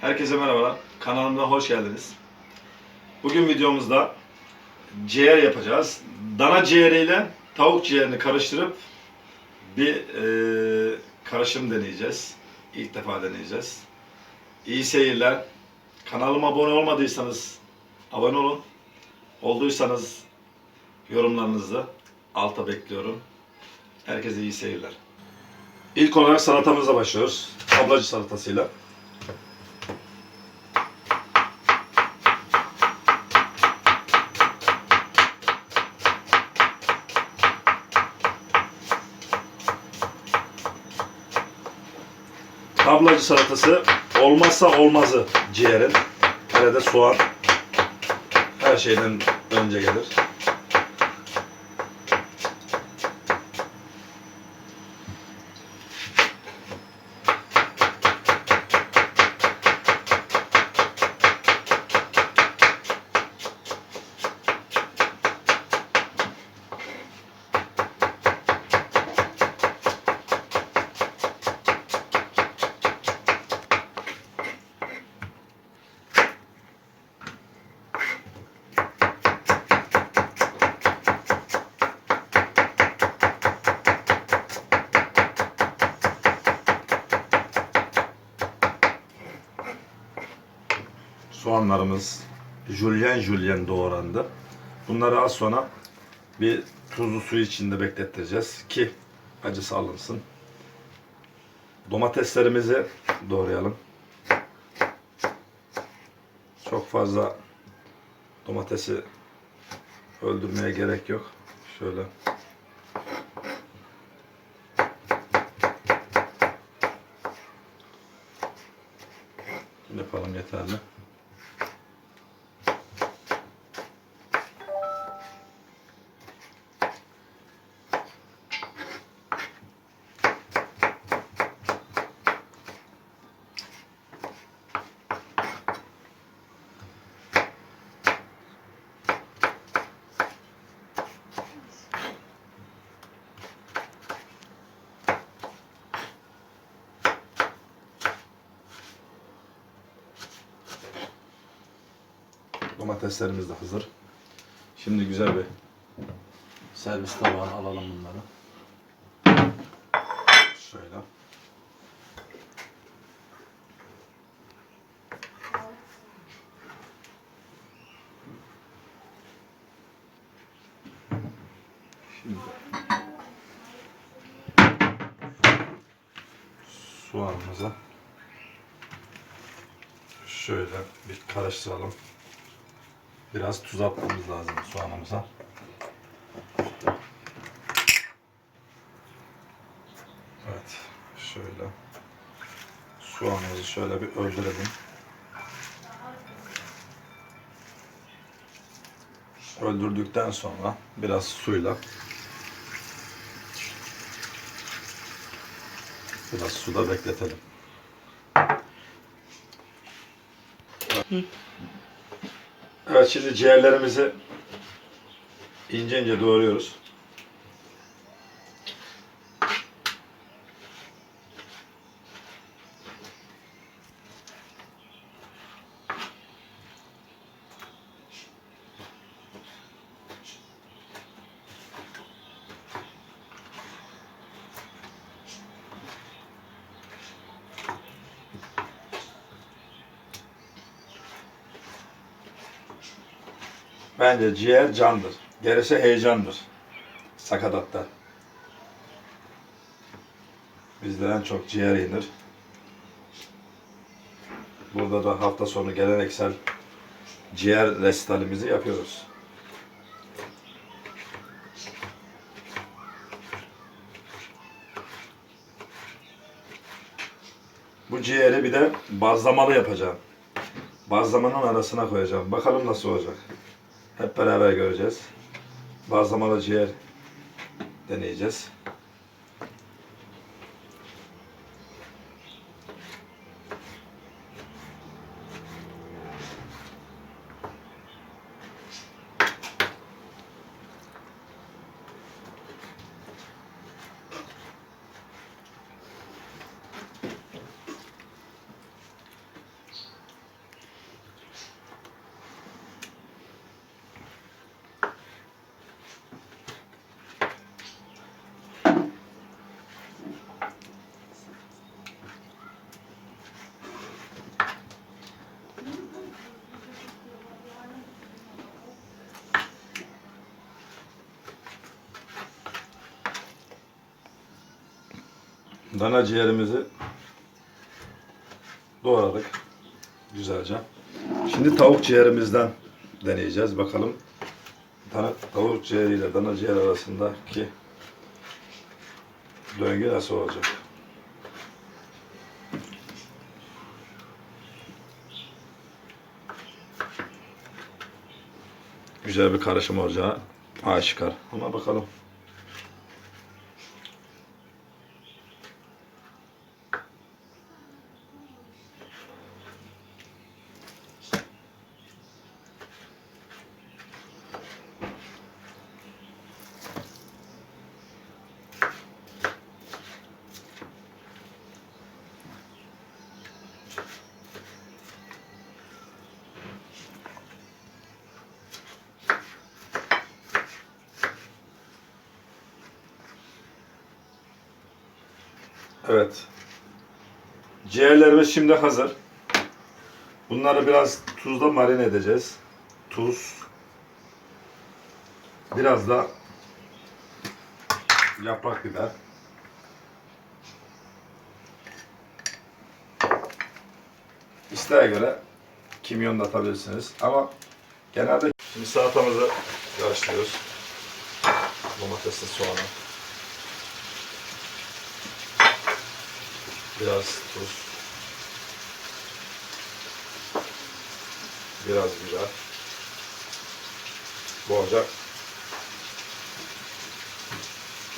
Herkese merhabalar. Kanalımda hoş geldiniz. Bugün videomuzda ciğer yapacağız. Dana ciğeriyle tavuk ciğerini karıştırıp bir e, karışım deneyeceğiz. İlk defa deneyeceğiz. İyi seyirler. Kanalıma abone olmadıysanız abone olun. Olduysanız yorumlarınızı alta bekliyorum. Herkese iyi seyirler. İlk olarak salatamızla başlıyoruz. Ablacı salatasıyla. Tablacı salatası olmazsa olmazı ciğerin. Hele de soğan her şeyden önce gelir. Soğanlarımız jülyen jülyen doğrandı. Bunları az sonra bir tuzlu su içinde beklettireceğiz ki acısı alınsın. Domateslerimizi doğrayalım. Çok fazla domatesi öldürmeye gerek yok. Şöyle yapalım yeterli. Domateslerimiz de hazır. Şimdi güzel bir servis tabağına alalım bunları. Şöyle. Şimdi soğanımıza şöyle bir karıştıralım. Biraz tuz atmamız lazım soğanımıza. Evet, şöyle soğanımızı şöyle bir öldürelim. Öldürdükten sonra biraz suyla biraz suda bekletelim. Evet şimdi ciğerlerimizi ince ince doğruyoruz. Bence ciğer candır. Gerisi heyecandır. Sakatatta. Bizde en çok ciğer yenir. Burada da hafta sonu geleneksel ciğer resitalimizi yapıyoruz. Bu ciğeri bir de bazlamalı yapacağım. Bazlamanın arasına koyacağım. Bakalım nasıl olacak. Hep beraber göreceğiz. Bazlamalı ciğer deneyeceğiz. Dana ciğerimizi doğradık güzelce. Şimdi tavuk ciğerimizden deneyeceğiz. Bakalım dana, tavuk ciğeriyle dana ciğer arasındaki döngü nasıl olacak? Güzel bir karışım olacağı aşikar. Ama bakalım. Evet. Ciğerlerimiz şimdi hazır. Bunları biraz tuzla marine edeceğiz. Tuz. Biraz da yaprak biber. İsteğe göre kimyon da atabilirsiniz. Ama genelde şimdi salatamızı karıştırıyoruz. Domatesli soğanı. Biraz tuz. Biraz biber. Bolca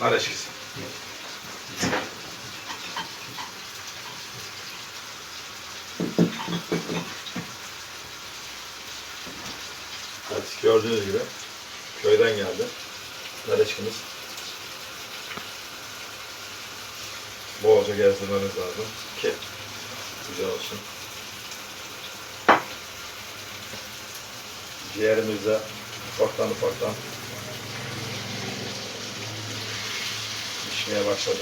nar eşkisi. Evet gördüğünüz gibi köyden geldi. Nar eşkimiz. Bolca gezdirmemiz lazım ki güzel olsun. Ciğerimiz de ufaktan ufaktan pişmeye başladı.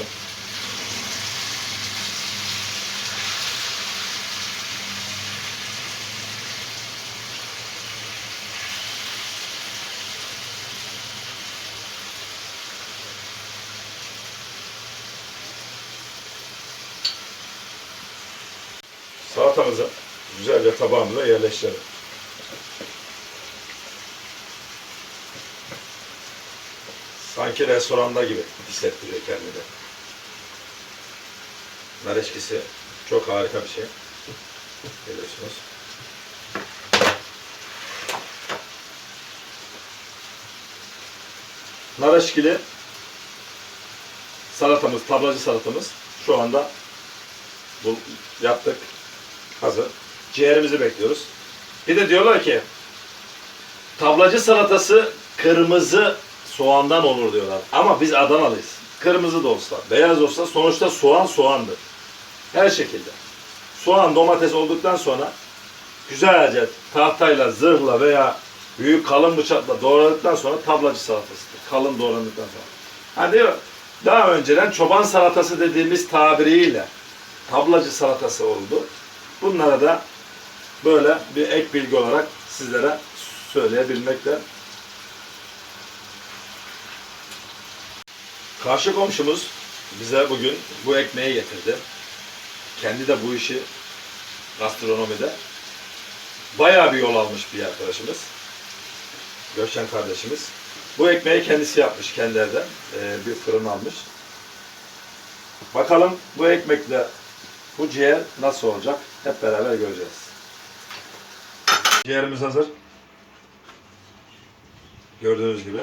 Salatamızı güzelce tabağımıza yerleştirelim. Sanki restoranda gibi hissettiriyor kendini. Nar eşkisi çok harika bir şey. Görüyorsunuz. Nar eşkili salatamız, tablacı salatamız şu anda bu yaptık. Hazır. Ciğerimizi bekliyoruz. Bir de diyorlar ki tablacı salatası kırmızı soğandan olur diyorlar. Ama biz Adanalıyız. Kırmızı da olsa, beyaz olsa sonuçta soğan soğandır. Her şekilde. Soğan, domates olduktan sonra güzelce tahtayla, zırhla veya büyük kalın bıçakla doğradıktan sonra tablacı salatasıdır. Kalın doğrandıktan sonra. Ha diyor, daha önceden çoban salatası dediğimiz tabiriyle tablacı salatası oldu. Bunlara da böyle bir ek bilgi olarak sizlere söyleyebilmekte. Karşı komşumuz bize bugün bu ekmeği getirdi. Kendi de bu işi gastronomide bayağı bir yol almış bir arkadaşımız. Gökçen kardeşimiz. Bu ekmeği kendisi yapmış kendi. Ee, bir fırın almış. Bakalım bu ekmekle bu ciğer nasıl olacak? Hep beraber göreceğiz. Ciğerimiz hazır. Gördüğünüz gibi.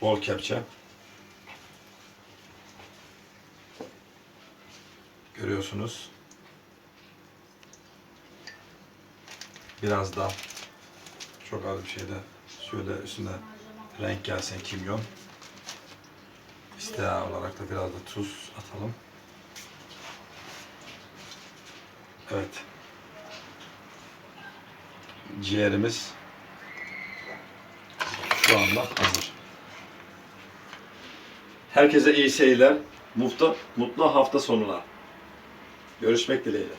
Bol kepçe. Görüyorsunuz. Biraz da çok az bir şey de şöyle üstüne renk gelsin kimyon. İsteğe olarak da biraz da tuz atalım. Evet. Ciğerimiz şu anda hazır. Herkese iyi seyirler. Mutlu, mutlu hafta sonuna. Görüşmek dileğiyle.